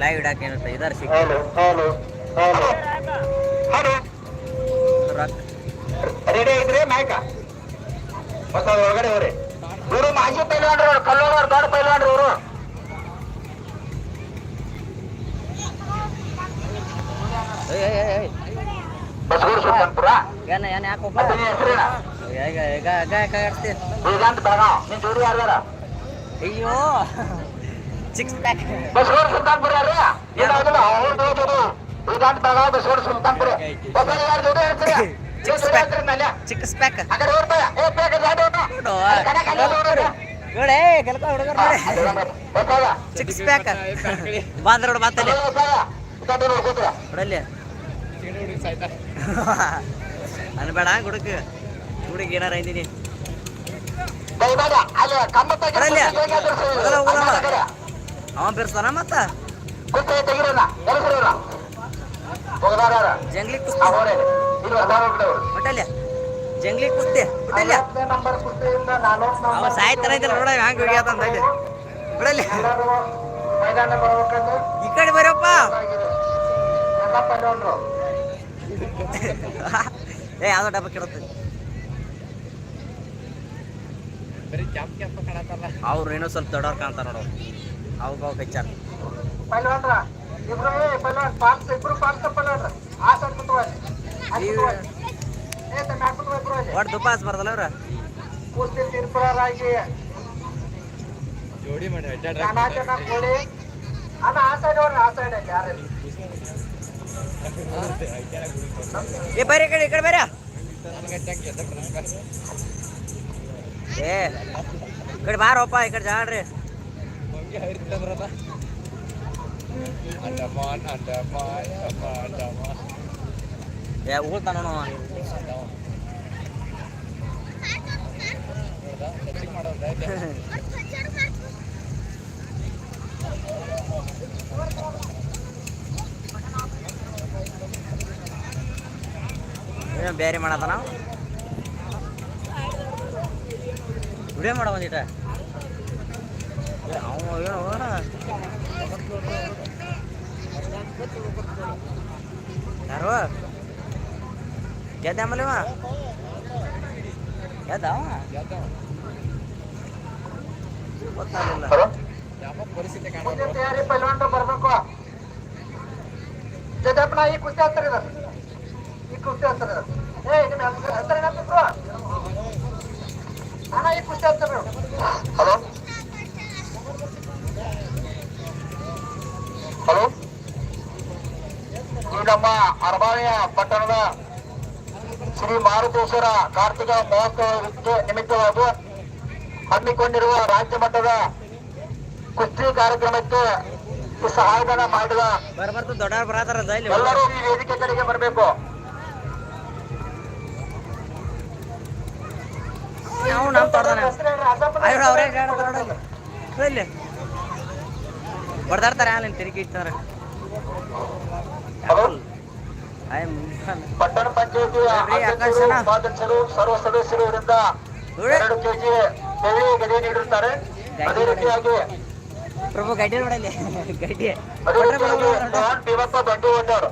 Live ಇಡಕ್ಕೆ ಏನಂತ ಇದರ ಸಿಕ್ಕ. ರೆಡಿ ಇದ್ರೆ ನಾಯಕ ಹೊಸ ಒಳಗಡೆ ಹೋರಿ. ಇವರು ಮಾಜಿ ಅವರು ಕಲ್ಲೋರ್ ದೊಡ್ಡ ಪೈಲ್ವಾನ್ರು ಇವರು. ಬಸಗೂರು ಸುಲ್ತಾನ್ಪುರ ಏನ ಏನ್ ಈಗ ಈಗ ಈಗ ಸಿಕ್ಸ್ ಪ್ಯಾಕ್ ಬಸಗೂರು ಸುಲ್ತಾನ್ಪುರ ಏನಾಗಲ್ಲ ಸುಲ್ತಾನ್ಪುರ. ಯಾರು ಜೋಡಿ ಹೇಳ್ತೀರಿ? ಸಿಕ್ಸ್ ಪ್ಯಾಕ್ ಚಿಕ್ಸ್ ಪ್ಯಾಕ್ ಅಕಡೆ ಏ ಪ್ಯಾಕ್ ಜಾಡಿ ಹೋಗ್ತಾ? ನೋಡೇ. ಕೆಲಕ ಹುಡುಗರು ನೋಡಿ. ಸಿಕ್ಸ್ ಪ್ಯಾಕ್ ಬಾಂದ್ರ ನೋಡು ಮಾತಲ್ಲಿ ನೋಡಲ್ಲಿ ಅನ್ಬೇಡ ಗುಡುಕ್ ಗುಡುಕ್ ಏನಾರ ಐದಿನಿ ಅವ ಬಿರ್ಸ್ತಾನ ಮತ್ತ? ಜಂಗ್ಲಿ ಕುಸ್ತಿ. ಜಂಗ್ಲಿ ಕುಸ್ತಿ ಅವ ಸಾಯ್ತಾನ ಇದ್ದಿಲ್ಲ ನೋಡ ಬಿಡಲ್ಲಿ ಮೈದಾನ ಬರ್ಬೇಕಂದ್ರೆ ಈ ಕಡೆ ಬರಪ್ಪ. ಏ ಯಾವ್ದೋ ಡಬ್ಬ ಕೆಡತ್ತೆ. ಅವ್ರು ಏನೋ ಸ್ವಲ್ಪ ದೊಡ್ಡವ್ರು ಕಾಣ್ತಾರ ನೋಡು. ಅವಾಗ ಅವಾಗ ಹಚ್ಚಾರ ಪಲ್ಯವಂದ್ರ ಇಬ್ರು ಏ ಪಲ್ಯವಾನ್ ಪಾರ್ಸ್ ಇಬ್ರು ಪಾರ್ಸ್ ಪಲ್ಯವಂದ್ರ ಆ ಸೈಡ್ ಕುತ್ಕೊಳ್ಳಿ ಅಲ್ಲಿ ಕುತ್ಕೊಳ್ಳಿ. ಏ ತಮ್ಮ ಯಾಕೆ ಕುತ್ಕೊಳ್ಳಿ ಇಬ್ರು ಅಲ್ಲಿ ಒಟ್ಟು ದುಪ್ಪ ಹಚ್ಬಾರ್ದಲ್ಲ ಅವ್ರ ಕುಸ್ತಿ ತೀರ್ಪುರಾಗಿ ಜೋಡಿ ಮಾಡಿ ಅಡ್ಡಾಡ ಜನ ಜನ ಕೊಡಿ ಅಣ್ಣ ಆ ಸೈಡ್ ಹೋಗ್ರಿ ಆ ಸೈಡ್ ಅಲ್ಲಿ ಯಾರಲ್ಲಿ ಏ ಬರ್ರಿ ಈ ಕಡೆ ಈ ಕಡೆ ಬರ್ರಿ ಏ ಈ ಕಡೆ ಬಾರಪ್ಪ ಈ ಕಡೆ ಜಾಡ್ರಿ ಅಂಡಮಾನ್ ಅಂಡಮಾನ್ ಅಮ್ಮ Ya. ಟಚಿಂಗ್ ಮಾಡೋದು ಏನೋ ಬೇರೆ ಮಾಡತ್ತ ನಾವು ವಿಡಿಯೋ ಮಾಡ ಬಂದಿಟ್ಟ ಯಾರು ಗೆದ್ದ ಆಮೇಲೆ ಗೆದ್ದ ಗೊತ್ತಾಗಲಿಲ್ಲ ತಯಾರಿ ಪಲ್ಯವಂದ್ರು ಬರ್ಬೇಕು ಜಗಪ್ಪನ ಈ ಕುಸ್ತಿ ಇದೆ ಈ ಕುಸ್ತಿ ಹತ್ತಿರ ಏ ನಿಮ್ಮ ಹೆಸರು ಹೆಸರು ಏನಂತಿದ್ರು ಅಣ್ಣ ಈ ಕುಸ್ತಿ ಹತ್ತಿರ ಹಲೋ? ಹಲೋ? ಈ ನಮ್ಮ ಅರಬಾವಿಯ ಪಟ್ಟಣದ ಶ್ರೀ ಮಾರುತೇಶ್ವರ ಕಾರ್ತಿಕ ಮಹೋತ್ಸವ ನಿಮಿತ್ತವಾಗಿ ಹಮ್ಮಿಕೊಂಡಿರುವ ರಾಜ್ಯ ಮಟ್ಟದ ಕುಸ್ತಿ ಕಾರ್ಯಕ್ರಮಕ್ಕೆ ಸಹಾಯಧನ ಮಾಡಿದ ಎಲ್ಲರೂ ಈ ವೇದಿಕೆ ಕಡೆಗೆ ಬರಬೇಕು. ನಾವು ನಮ್ಮ ಬಡ್ದಾಡ್ತಾರೆ ಅಲ್ಲಿ ತಿರುಗಿ ಪಟ್ಟಣ ಪಂಚಾಯತಿ ಉಪಾಧ್ಯಕ್ಷರು ಸರ್ವ ಸದಸ್ಯರು ಇವರಿಂದ ಎರಡು ಕೆಜಿ ಬೆಳ್ಳಿ ಗಡಿ ನೀಡಿರುತ್ತಾರೆ. ಅದೇ ರೀತಿಯಾಗಿ ಪ್ರಭು ಗಡ್ಡಿ ನೋಡಲ್ಲಿ. ಗಡ್ಡಿ ಅದೇ ರೀತಿಯಾಗಿ ಜವಾನ್ ಭೀಮಪ್ಪ ಬಂಡಿವಣ್ಣರ್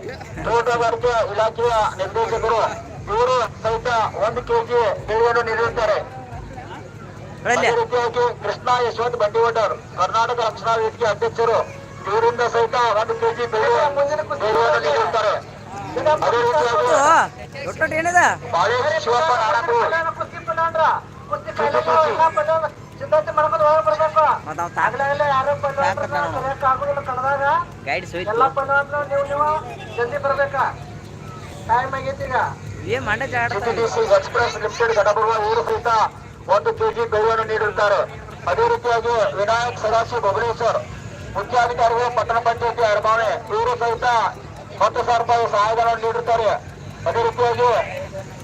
ತೋಟಗಾರಿಕೆ ಇಲಾಖೆಯ ನಿರ್ದೇಶಕರು ಇವರು ಸಹಿತ ಒಂದು ಕೆಜಿ ಬೆಳೆಯನ್ನು ನೀಡಿರುತ್ತಾರೆ. ಅದೇ ರೀತಿಯಾಗಿ ಕೃಷ್ಣ ಯಶವಂತ್ ಬಂಡಿವಣ್ಣರ್ ಕರ್ನಾಟಕ ರಕ್ಷಣಾ ವೇದಿಕೆ ಅಧ್ಯಕ್ಷರು ಇವರಿಂದ ಸಹಿತ ಒಂದು ಕೆಜಿ ಬೆಳೆ ಬೆಳೆಯನ್ನು ನೀಡಿರುತ್ತಾರೆ ಅದೇ ರೀತಿಯಾಗಿ Bale Shivappa CTDC express limited ಗಡಬರುವ ಊರು ಸಹಿತ ಒಂದು ಕೆಜಿ ಬೆಳೆಯನ್ನು ನೀಡಿರುತ್ತಾರೆ. ಅದೇ ರೀತಿಯಾಗಿ ವಿನಾಯಕ್ ಸದಾಶಿವ ಬಬಲೇಶ್ವರ್ ಮುಖ್ಯಾಧಿಕಾರಿಗಳು ಪಟ್ಟಣ ಪಂಚಾಯತಿ ಅರಮಾವಣೆ ಇವರು ಸಹಿತ ಹತ್ತು ಸಾವಿರ ರೂಪಾಯಿ ಸಹಾಯಧನ ನೀಡಿರುತ್ತಾರೆ. ಅದೇ ರೀತಿಯಾಗಿ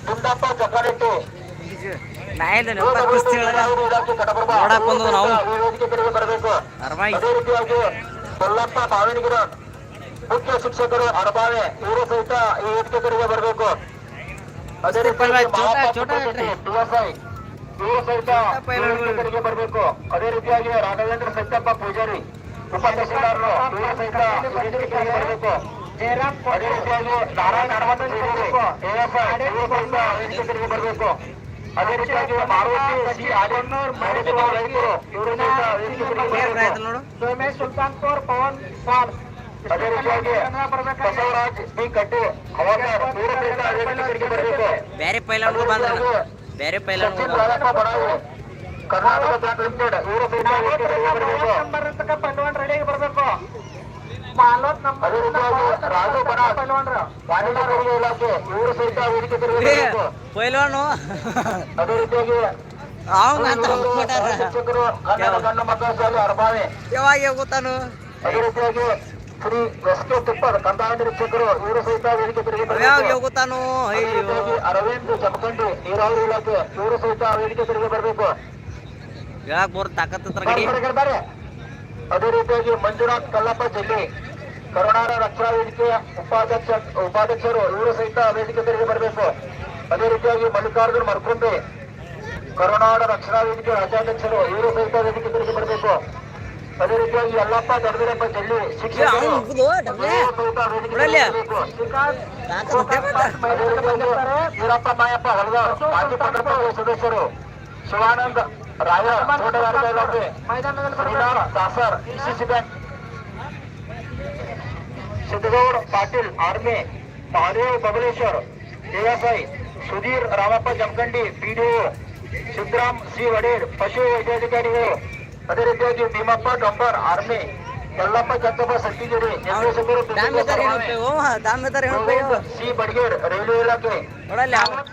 ಗುಂಡಪ್ಪ. ಈ ಬರಬೇಕು. ಅದೇ ರೀತಿಯಾಗಿ ಕೊಲ್ಲಪ್ಪ ಮಾವಿನಗಿರ ಮುಖ್ಯ ಶಿಕ್ಷಕರು ಅರಬಾವೆ ಇವರು ಸಹಿತ ಈ ವೇದಿಕೆ ಕಡೆಗೆ ಬರಬೇಕು. ಅದೇ ರೀತಿ ಇವರು ಸಹಿತ ಕಡೆಗೆ ಬರಬೇಕು. ಅದೇ ರೀತಿಯಾಗಿ ರಾಘವೇಂದ್ರ ಸತ್ಯಪ್ಪ ಪೂಜಾರಿ ಉಪತಹಸೀಲ್ದಾರರು ಇವರು ಸಹಿತ ಬರಬೇಕು. ಅದೇ ರೀತಿಯಾಗಿ ನಾರಾಯಣ ಹನುಮಂತ ಇವರು ಸಹಿತ ಬರಬೇಕು. ಅದೇ ರೀತಿಯಾಗಿ ಮಾರುತಿ ಸಿ ರೈತರು ಇವರು ಸಹಿತ ಸೋಮೇಶ್ ಸುಲ್ತಾನ್ಪುರ್ ಪವನ್ ಪಾಲ್. ಅದೇ ರೀತಿಯಾಗಿ ಬಸವರಾಜ್ ಬಿ ಕಟ್ಟಿ ಅವರ ಇವರು ಸಹಿತ ಬರಬೇಕು. ಬೇರೆ ಪೈಲನ್ಗಳು ಬಂದ್ರ ಬೇರೆ ಪೈಲಟ್ ಕರ್ನಾಟಕ ಬ್ಯಾಂಕ್ ಲಿಮಿಟೆಡ್ ಇವರು ಬರಬೇಕು. ರಾಜು ಬನಾಸ್ ವಾಣಿಜ್ಯ ತೆರಿಗೆ ಇಲಾಖೆ ಇವರು ಸಹಿತ ವೇದಿಕೆ ಬರಬೇಕು. ಪೈಲವಾನು. ಅದೇ ರೀತಿಯಾಗಿ ಶಿಕ್ಷಕರು ಕನ್ನಡ ಗಂಡು ಮಕ್ಕಳ ಶಾಲೆ ಅರಬಾವಿ. ಯಾವಾಗ ಗೊತ್ತಾನು? ಅದೇ ರೀತಿಯಾಗಿ ಶ್ರೀ ಎಸ್ ಕೆ ತಿಪ್ಪರ್ ಕಂದಾಯ ನಿರೀಕ್ಷಕರು ಇವರು ಸಹಿತ ವೇದಿಕೆ ಅರವಿಂದ್ ಜಮಖಂಡಿ ನೀರಾವರಿ ಇಲಾಖೆ ಇವರು ಸಹಿತ ವೇದಿಕೆ ತಿರುಗಿ ಬರಬೇಕು. ಅದೇ ರೀತಿಯಾಗಿ ಮಂಜುನಾಥ್ ಕಲ್ಲಪ್ಪ ಜಿಲ್ಲೆ ಕರುಣಾರ ರಕ್ಷಣಾ ವೇದಿಕೆ ಉಪಾಧ್ಯಕ್ಷ ಉಪಾಧ್ಯಕ್ಷರು ಇವರು ಸಹಿತ ವೇದಿಕೆ ತೆರಿಗೆ ಬರಬೇಕು. ಅದೇ ರೀತಿಯಾಗಿ ಮಲ್ಲಿಕಾರ್ಜುನ್ ಮರ್ಕುಂಬೆ ಕರುನಾಡ ರಕ್ಷಣಾ ವೇದಿಕೆ ರಾಜ್ಯಾಧ್ಯಕ್ಷರು ಇವರು ಸಹಿತ ವೇದಿಕೆ ತೆರಿಗೆ ಬರಬೇಕು. ಅದೇ ರೀತಿಯಾಗಿ ಯಲ್ಲಪ್ಪ ದೊಡ್ಡಬೀರಪ್ಪ ಜಿಲ್ಲೆ ಶಿಕ್ಷಕರು ಅವ್ನು ಮುಗ್ದು ಡಬ್ಲ್ಯಾ. ಇವರು ಸಹಿತ ವೇದಿಕೆ ಬಿಡಲ್ಲ. ತೆರಿಗೆ ಬರಬೇಕು. ತಾಕತ್ತೆ ಮತ್ತೆ. ಅದೇ ರೀತಿಯಾಗಿ ವೀರಪ್ಪ ಮಾಯಪ್ಪ ಹೊಲಗಾರ್ ಮಾಜಿ ಪಟ್ಟಣ ಸದಸ್ಯರು ಶಿವಾನಂದ ರಾಯ ತೋಟಗಾರಿಕಾ ಇಲಾಖೆ Srinath Dasar DCC bank Siddagouda Patil army Mahadev Babaleshwar ASI Sudhir Ramappa Jamkhandi PDO Siddaram C Vader ಪಶು ವೈದ್ಯಾಧಿಕಾರಿಗಳು ಅದೇ ರೀತಿಯಾಗಿ ಭೀಮಪ್ಪ ಡಾಕ್ಟರ್ ಆರ್ಮಿ ಯಲ್ಲಪ್ಪ ಚಂದಪ್ಪ ಸತ್ತಿಗಿರಿ ನಿರ್ದೇಶಕರು ಸಿ ಬಡ್ಗೇರ್ ರೈಲ್ವೆ ಇಲಾಖೆ.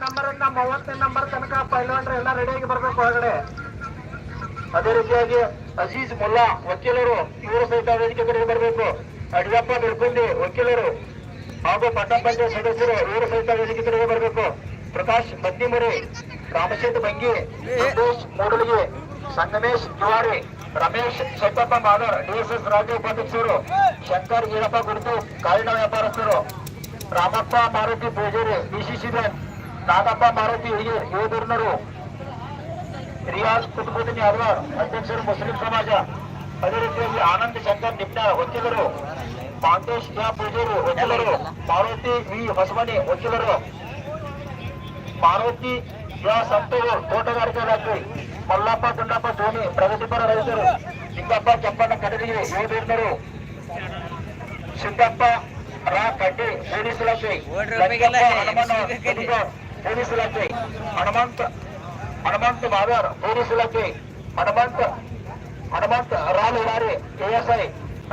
ನಂಬರ್ ಇಂದ ಮೂವತ್ತನೇ ನಂಬರ್ ತನಕ ಪೈಲ್ವಾನ್ರು ಎಲ್ಲ ರೆಡಿಯಾಗಿ ಬರ್ಬೇಕು ಹೊರಗಡೆ ಅದೇ ರೀತಿಯಾಗಿ ಅಜೀಜ್ ಮುಲ್ಲಾ ವಕೀಲರು ಇವರು ಸಹಿತ ವೇದಿಕೆ ಕಡೆಗೆ ಬರಬೇಕು. ಅಡಿಯಪ್ಪ ಬೆಳ್ಕುಂದಿ ವಕೀಲರು ಹಾಗೂ ಪಟ್ಟಣ ಪಂಚಾಯತ್ ಸದಸ್ಯರು ಇವರು ಸಹಿತ ವೇದಿಕೆ ಕಡೆಗೆ ಬರಬೇಕು. ಪ್ರಕಾಶ್ ಬದ್ನಿಮುರಿ ರಾಮಚಂದ್ರ ಬಂಗಿ ಸಂತೋಷ್ ಮೂಡಲಿಗೆ ಸಂಗಮೇಶ್ ತಿವಾರಿ, ರಮೇಶ್ ಶೆಟ್ಟಪ್ಪ ಮಾದರ್ ಡಿಎಸ್ಎಸ್ ರಾಜ್ಯ ಉಪಾಧ್ಯಕ್ಷರು ಶಂಕರ್ ಈರಪ್ಪ ಗುರುತು ಕಾಳಿನ ವ್ಯಾಪಾರಸ್ಥರು ರಾಮಪ್ಪ ಮಾರುತಿ ಡಿಸಿಸಿ ಬ್ಯಾಂಕ್ ನಾಗಪ್ಪ ಮಾರುತಿ ಯುವಧರ್ಮರು ರಿಯಾಜ್ ಕುಟುಂಬದಿನಿ ಅಲ್ವಾರ್ ಅಧ್ಯಕ್ಷರು ಮುಸ್ಲಿಂ ಸಮಾಜ. ಅದೇ ರೀತಿಯಲ್ಲಿ ಆನಂದ್ ಶಂಕರ್ ನಿಪ್ನ ವಕೀಲರು. ಮಾಂತೇಶ್ ಯಾ ಪೂಜಾರಿ ವಕೀಲರು. ಮಾರುತಿ ವಿ ಹೊಸಮನಿ, ವಕೀಲರು. ಮಾರುತಿ ಯಾ ಸಂತೂರು ತೋಟಗಾರಿಕಾ ಇಲಾಖೆ. ಮಲ್ಲಪ್ಪ ಗುಂಡಪ್ಪ ಧೋನಿ ಪ್ರಗತಿಪರ ರೈತರು. ಸಿದ್ದಪ್ಪ ಕೆಂಪಣ್ಣ ಕಡಲಿಗೆ ಯೋಧರು ಸಿದ್ದಪ್ಪ ರಾ ಕಡ್ಡಿ ಪೊಲೀಸ್ ಇಲಾಖೆ ಓಡ್ರಿ ಒಪ್ಪಿಗೆಲ್ಲ ಲಕ್ಕಪ್ಪ ಹನುಮಣ್ಣ ಎಬ್ಬಿಸ್ಬೇಕಿದೆ. ಗದಗ ಪೊಲೀಸ್ ಇಲಾಖೆ ಹನುಮಂತ ಹನುಮಂತ ಮಾದಾರ್ ಪೊಲೀಸ್ ಇಲಾಖೆ ಹನುಮಂತ ಹನುಮಂತ ರಾಲ್ ಹಿಲಾರಿ ಕೆಎಸ್ಐ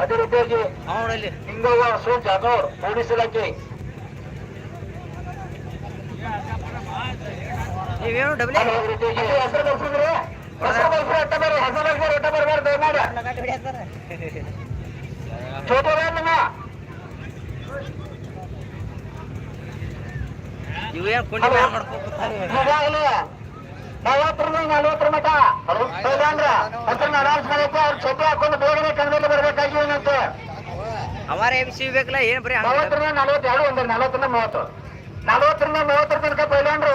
ಅದೇ ರೀತಿಯಾಗಿ ಅವ ನೋಡಲ್ಲಿ ಹಿಂಗವ್ವ ಸೋ ಜಾಧವ್ ಪೊಲೀಸ್ ಇಲಾಖೆ ನೀವೇನು ಡಬ್ಲಿ ಇವೇನು ಕುಂಡಿ ಮ್ಯಾಲ ನಲವತ್ತರಿಂದ ನಲವತ್ತರ ಮಠ. ಹೌದಂದ್ರ ಹೆಸರು ಅನೌನ್ಸ್ ಮಾಡೈತೆ ಅವ್ರು ಛತ್ರಿ ಹಾಕೊಂಡು ಬೇಗನೆ ಕನ್ನಡದಲ್ಲಿ ಬರ್ಬೇಕಾಗಿ ಏನಂತೆ? ಅವಾರ ಸಿ ಬೇಕಲ್ಲ ಏನು ಬರೀ ನಲವತ್ತರಿಂದ ನಲವತ್ತೆರಡು ಒಂದು ನಲವತ್ತರಿಂದ ಮೂವತ್ತು. ನಲವತ್ತರಿಂದ ಮೂವತ್ತರ ತನಕ ಪೈಲಾಂಡ್ರು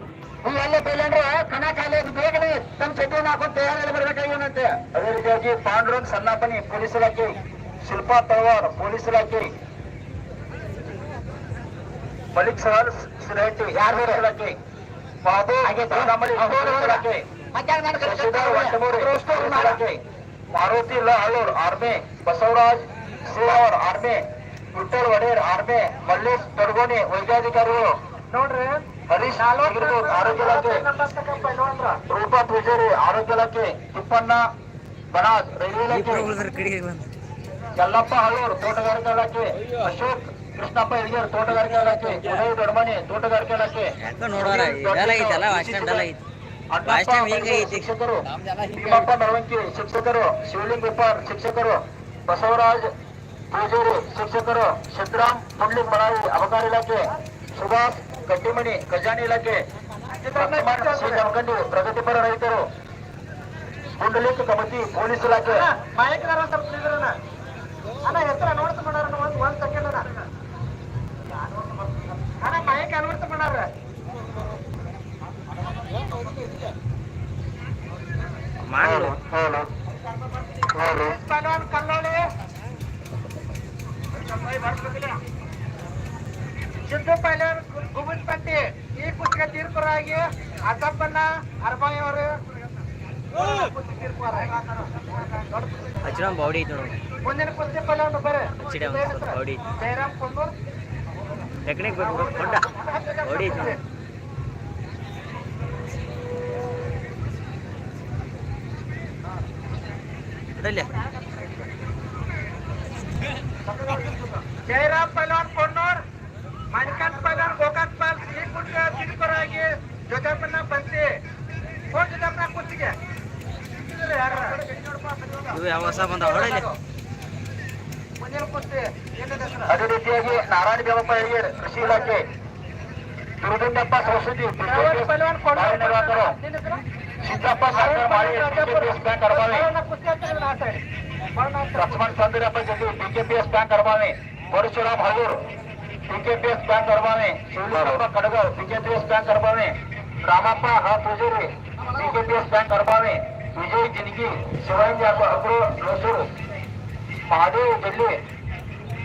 ಕಣ ಕಾಲೇಜ್ ಬೇಗನೆ ತಮ್ಮ ಚಡ್ಡಿಯನ್ನು ಹಾಕೊಂಡು ತಯಾರಲ್ಲಿ ಬರ್ಬೇಕಾಗಿವನಂತೆ ಅದೇ ರೀತಿಯಾಗಿ ಪಾಂಡುರಂಗ್ ಸನ್ನಾಪನಿ ಪೊಲೀಸ್ ಇಲಾಖೆ ಶಿಲ್ಪಾ ತಳವಾರ್ ಪೊಲೀಸ್ ಇಲಾಖೆ ಮಲಿಕ್ ಸವಾಲ್ ಸಿರಹಟ್ಟಿ ಯಾರು ಇಲಾಖೆ ಬಾಬು ಪೊಲೀಸ್ ಇಲಾಖೆ Maruti Lahalur army Basavaraj Shriravar army Vitthal Vader army Mallesh Todagoni ವೈದ್ಯಾಧಿಕಾರಿಗಳು. ನೋಡ್ರಿ ಹರೀಶ್ ಆರೋಗ್ಯ ಇಲಾಖೆ. ರೂಪಾ ಪೂಜಾರಿ ಆರೋಗ್ಯ ಇಲಾಖೆ ತಿಪ್ಪಣ್ಣ ಬನಾಜ್ ರೈಲ್ವೆ ಇಲಾಖೆ. ಯಲ್ಲಪ್ಪ ಹಳ್ಳೂರು ತೋಟಗಾರಿಕಾ ಇಲಾಖೆ. ಅಶೋಕ್ ಕೃಷ್ಣಪ್ಪ ಹಿರಿಯರ್ ತೋಟಗಾರಿಕಾ ಇಲಾಖೆ. ಉದಯ್ ದೊಡ್ಡಮನಿ ತೋಟಗಾರಿಕಾ ಇಲಾಖೆ. ಶಿಕ್ಷಕರು. ಭೀಮಪ್ಪ ನರವಂಕಿ ಶಿಕ್ಷಕರು. ಶಿವಲಿಂಗ್ ಉಪ್ಪಾರ್ ಶಿಕ್ಷಕರು. ಬಸವರಾಜ್ ಪೂಜಾರಿ ಶಿಕ್ಷಕರು. ಸಿದ್ದರಾಮ್ ಪುಂಡ್ಲಿಂಗ್ ಮಳಾವಿ ಅಬಕಾರಿ ಇಲಾಖೆ. ಸುಭಾಷ್ ಕಟ್ಟಿಮಣಿ ಖಜಾನೆ ಇಲಾಖೆ ಪ್ರಗತಿಪರ ರೈತರು. ಕುಂಡಲಿಕ ಕಮಿಟಿ ಪೊಲೀಸ್ ಇಲಾಖೆ. ಮಾಯಕದಾರ ಸ್ವಲ್ಪ ನಿಂದ್ರಣ್ಣ. ಅಣ್ಣ ಹೆಸರ ನೋಡ್ತ ಮಾಡಾರ ಒಂದ್ ಒಂದ್ ಸೆಕೆಂಡ್ ಅಣ್ಣ. ಅಣ್ಣ ಮಾಯಕ ಅನ್ವರ್ತ ಮಾಡಾರ ಪಲ್ವಾನ್ ಕಲ್ಲೋಳಿ ಸಿದ್ದು ಪೈಲರ್ ಗುಬುನ್ ಈ ಪುಸ್ತಕ ತೀರ್ಪರಾಗಿ ಅಸಪ್ಪನ್ನ ಅರ್ಬಾಯಿ ಅವರು ಹಚ್ಚಿಡ ಬೌಡಿ ಐತಿ ನೋಡಿ. ಮುಂದಿನ ಕುಸ್ತಿ ಪಲ್ವಾನ್ ಬರ್ರಿ ಹಚ್ಚಿಡ ಬೌಡಿ ಜಯರಾಮ್ ಕೊಂಡೂರ್ ಟೆಕ್ನಿಕ್ ಬೇಕು ಕೊಂಡ. ಬೌಡಿ ಐತಿ ಜಯರಾಮ್ ಪಲ್ವಾನ್ ಕೊಣ್ಣೂರ್ ಮಣಿಕಾಂತ್ ಪಲ್ವಾನ್ ಗೋಕಾಕ್ ಪಾಲ್ ಈ ಪುಸ್ತಕ ತೀರ್ಪರಾಗಿ ಜೊತೆಪನ್ನ ಬಂತಿ ಹೋಗಿ ಜೊತೆಪನ್ನ ಕುಸ್ತಿಗೆ ಇವು ಯಾವ ಹೊಸ ಬಂದಾವ ಹೊಡಲ್ಲ ಮುಂದಿನ ಕುಸ್ತಿ ಏನಿದೆ ಹೆಸರು? ಅದೇ ರೀತಿಯಾಗಿ ನಾರಾಯಣ ದೇವಪ್ಪ ಹಿರಿಯರ್ ಕೃಷಿ ಇಲಾಖೆ ದುರ್ಗಂಡಪ್ಪ ಸರಸ್ವತಿ ಪಲ್ವಾನ್ ಪಲ್ವಾನ್ ಕೊಣ್ಣೂರ್ ನಿರ್ವಾಹಕರು ನಿನ್ನ ಹೆಸರು? ಸಿದ್ದಪ್ಪ ಸಾಗರ್ ಮಾಳಿ ಬಿಕೆಪಿಎಸ್ ಬ್ಯಾಂಕ್ ಅರಬಾವಿ ಪಲ್ವಾನ್ ಕುಸ್ತಿ ಅಂತ ಹೇಳಿ ನಾ ಸೈಡ್. ಪಲ್ವಾನ್ ಅಂತ. ಲಕ್ಷ್ಮಣ್ ಚಂದ್ರಪ್ಪ ಜೊತೆ BKPS bank Arabavi Parashuram Halur BKPS bank Arabavi Shivalingappa Kadagal BKPS bank Arabavi Ramappa ಹ ಪೂಜಾರಿ ಬಿಕೆಪಿಎಸ್ ಬ್ಯಾಂಕ್ ಅರಬಾವಿ ವಿಜಯ್ ಜಿನಗಿ ಶಿವಾನಂದ ಅಗ್ರು ಮೈಸೂರು. ಮಹಾದೇವ್ ಜಲ್ಲಿ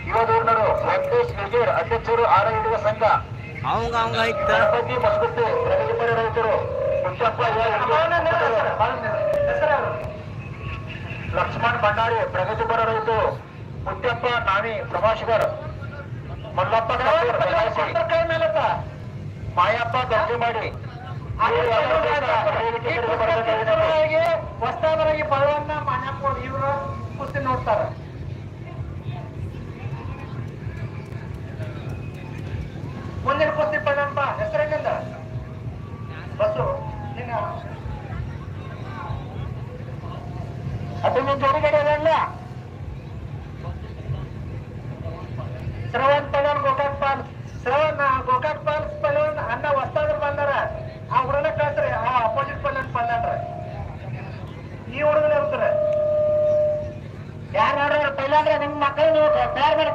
ಯುವ ಧೋರಣರು ವೆಂಕಟೇಶ್ ನಿಜೇರ್ ಅಧ್ಯಕ್ಷರು ಆರೋಗ್ಯ ಸಂಘ. ಗಣಪತಿ ಮಸ್ಕುತ್ತೆ ಪ್ರಗತಿಪರ ರೈತರು ಮುಚ್ಚಪ್ಪ ಲಕ್ಷ್ಮಣ್ ಭಂಡಾರಿ ಪ್ರಗತಿಪರ ರೈತರು ಮುತ್ತಪ್ಪ ನಾವಿ ಪ್ರಭಾಷಕರ್ ಮಲ್ಲಪ್ಪ ಕೈ. ಮಾಯಪ್ಪ ಗಟ್ಟಿ ಮಾಡಿ. ಹೊಸದಾಗಿ ಮಾಯಪ್ಪ ಮಾನ್ಯಪ್ಪ ಇವರು ಕುಸ್ತಿ ನೋಡ್ತಾರ. ಮುಂದಿನ ಕುಸ್ತಿ ಪಲ್ವಾನ್ ಹೆಸರೇನಿಂದ? ಬಸ್ಸು ನಿನ್ನ ಪಲ್ವಾನ್ ಗೋಕಾಕ್ ಪಾಲ್ ಶ್ರವಣ್ ಗೋಕಾಕ್ ಪಾಲ್ ಪಲ್ವಾನ್ ಅಣ್ಣ ಹೊಸ್ತಾದ್ರು ಬಂದಾರ ಆ ಹುಡುಗನ ಕಳ್ಸ್ರಿ ಆ ಅಪೋಸಿಟ್ ಪಲ್ವಾನ್ ಬಂದಾನ್ರ ಈ ಹುಡುಗನ ಇರ್ತಾರೆ ಯಾರು ನೋಡ್ರಿ ಪೈಲಾಂದ್ರೆ ನಿಮ್ ಮಕ್ಕಳು ನೀವು ತಯಾರು ಮಾಡಿ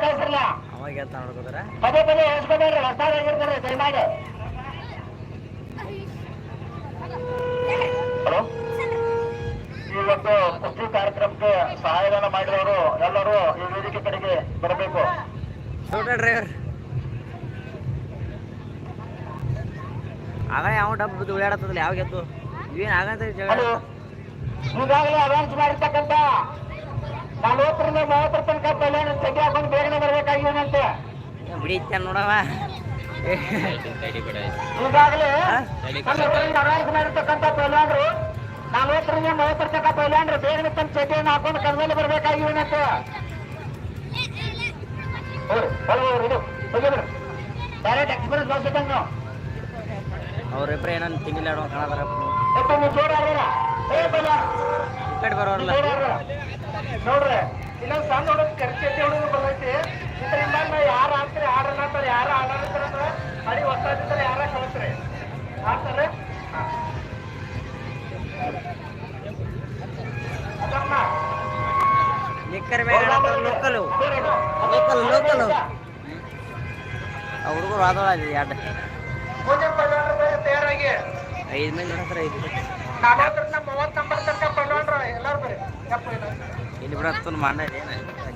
ಅವಾಗ ಹೇಳ್ತಾ ನೋಡ್ಕೋತಾರ ಪದೇ ಪದೇ ಹೇಳ್ಸ್ಕೊಬೇಡ್ರಿ ಹೊಸದಾಗಿರ್ತಾರೆ ದಯಮಾಡಿ. ಹಲೋ? ಇವತ್ತು ಕುಸ್ತಿ ಕಾರ್ಯಕ್ರಮಕ್ಕೆ ಸಹಾಯಧನ ಮಾಡಿದವರು ಎಲ್ಲರೂ ಈ ವೇದಿಕೆ ಕಡೆಗೆ ಬರಬೇಕು. ಡ್ರೈವರ್ ಆಗ ಯಾವ ಡಬ್ಬ ಬಿದ್ದು ಉಳಿಯಾಡತ್ತದಲ್ಲ ಯಾವ ಗೆದ್ದು? ಇವೇನು ಆಗಂತ ಈಗಾಗಲೇ ಅರೇಂಜ್ ಮಾಡಿರ್ತಕ್ಕಂಥ ನಲವತ್ತರಿಂದ ಮೂವತ್ತರ ತನಕ ಪೈಲಾನ ತೆಗೆ ಹಾಕೊಂಡು ಬೇಗನೆ ಬರ್ಬೇಕಾಗಿವನಂತೆ ಬಿಡಿ ಇತ್ತ ನೋಡವ ಈಗಾಗಲೇ? ಅಡ್ವಾನ್ಸ್ ಮಾಡಿರ್ತಕ್ಕಂಥ ಪೈಲಾನ್ರು ನಲವತ್ತರಿಂದ ಮೂವತ್ತರ ತನಕ ಪೈಲಾನ್ರು ಬೇಗನೆ ತನ್ನ ಚಡ್ಡಿಯನ್ನು ಹಾಕೊಂಡು ಕರ್ಮೇಲೆ ಬರ್ಬೇಕಾಗಿವನಂತೆ ಡೈರೆಕ್ಟ್ ಎಕ್ಸ್ಪ್ರೆಸ್ ಬಸ್ ನಾವು. ಅವ್ರಿಬ್ರು ಏನೋ ತಿಂಡಿಲ್ಲ ಆಡೋ ಕಾಣದಾರ ಈ ಕಡೆ ಬರೋರಲ್ಲ ನೋಡ್ರಿ ಇನ್ನೊಂದ್ ಸಣ್ಣ ಹುಡುಗ ಕರ್ಕೇತಿ ಹುಡುಗ ಬರ್ತೈತಿ ಇದರಿಂದ ಯಾರ ಆಡ್ತಾರೆ ಯಾರ ಅನ್ನತ್ತಾರೆ ಯಾರ ಆಡಾಡ್ತಾರ ಅಡಿ ಹೊಸ್ತಾದಿದ್ರೆ ಯಾರ ಕಳಿಸ್ರಿ. ಅದನ್ನ ನಿಕ್ಕರ್ ಮ್ಯಾಗ ಲೋಕಲ್ ಲೋಕಲ್ ಲೋಕಲ್ ಹುಡುಗರು ಆದೋಳ ಎರಡು ತಯಾರಾಗಿ. ಐದು ಮಂದಿ ಹತ್ರ ಐದು ನಲವತ್ತರಿಂದ ನಂಬರ್ ತನಕ ಪಲ್ವಾನ್ರ ಎಲ್ಲಾರು ಬರ್ರಿ ಯಪ್ಪ ಇಲ್ಲ. ಇಲ್ಲಿ ಬಿಡತ್ತ ಮಂಡ